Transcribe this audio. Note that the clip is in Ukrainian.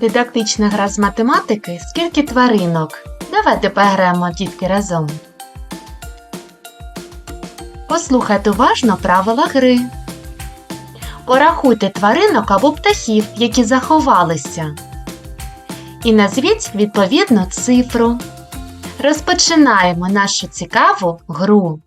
Дидактична гра з математики Скільки тваринок? Давайте пограємо дітки разом. Послухайте уважно правила гри. Порахуйте тваринок або птахів, які заховалися. І назвіть відповідну цифру. Розпочинаємо нашу цікаву гру.